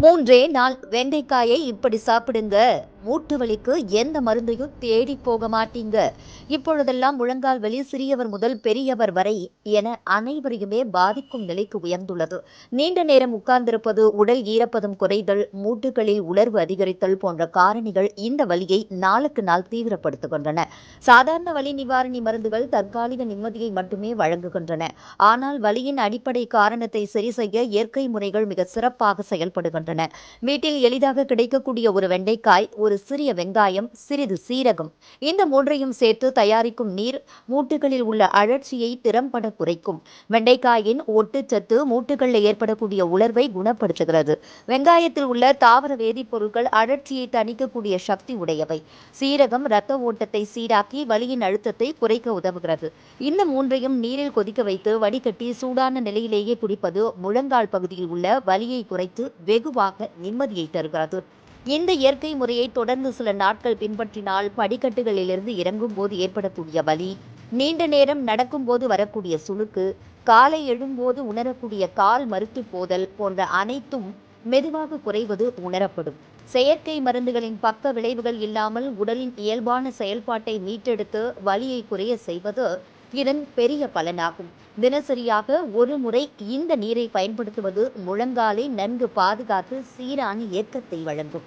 மூன்றே நாள் வெண்டைக்காயை இப்படி சாப்பிடுங்க. மூட்டு வலிக்கு எந்த மருந்தையும் தேடி போக மாட்டீங்க. இப்பொழுதெல்லாம் முழங்கால் வலி சிறியவர் முதல் பெரியவர் வரை என அனைவரையுமே பாதிக்கும் நிலைக்கு உயர்ந்துள்ளது. நீண்ட நேரம் உட்கார்ந்திருப்பது உடல் ஈரப்பதம் குறைதல் மூட்டுகளில் உலர்வு அதிகரித்தல் போன்ற காரணிகள் இந்த வலியை நாளுக்கு நாள் தீவிரப்படுத்துகின்றன. சாதாரண வலி நிவாரணி மருந்துகள் தற்காலிக நிம்மதியை மட்டுமே வழங்குகின்றன. ஆனால் வலியின் அடிப்படை காரணத்தை சரி செய்ய இயற்கை முறைகள் மிக சிறப்பாக செயல்படுகின்றன. வீட்டில் எளிதாக கிடைக்கக்கூடிய ஒரு வெண்டைக்காய் ஒரு சிறிய வெங்காயம் சிறிது சீரகம். இந்த மூன்றையும் சேர்த்து தயாரிக்கும் நீர் மூட்டுகளில் உள்ள அழற்சியை திறம்பட குறைக்கும். வெண்டைக்காயின் ஒட்டுச்சத்து மூட்டுகளில் ஏற்படக்கூடிய உலர்வை குணப்படுத்துகிறது. வெங்காயத்தில் உள்ள தாவர வேதிப்பொருட்கள் அழற்சியை தணிக்கக்கூடிய சக்தி உடையவை. சீரகம் இரத்த ஓட்டத்தை சீராக்கி வலியின் அழுத்தத்தை குறைக்க உதவுகிறது. இந்த மூன்றையும் நீரில் கொதிக்க வைத்து வடிகட்டி சூடான நிலையிலேயே குடிப்பது முழங்கால் பகுதியில் உள்ள வலியை குறைத்து வெகுவாக நிம்மதியை தருகிறது. இந்த இயற்கை முறையை தொடர்ந்து சில நாட்கள் பின்பற்றினால் படிக்கட்டுகளிலிருந்து இறங்கும் போது ஏற்படக்கூடிய வலி நீண்ட நேரம் நடக்கும்போது வரக்கூடிய சுளுக்கு காலை எழும்போது உணரக்கூடிய கால் மறுத்து போதல் போன்ற அனைத்தும் மெதுவாக குறைவது உணரப்படும். செயற்கை மருந்துகளின் பக்க விளைவுகள் இல்லாமல் உடலின் இயல்பான செயல்பாட்டை மீட்டெடுத்து வலியை குறைய செய்வது இதன் பெரிய பலனாகும். தினசரியாக ஒரு முறை இந்த நீரை பயன்படுத்துவது முழங்காலை நன்கு பாதுகாத்து சீரான இயக்கத்தை வழங்கும்.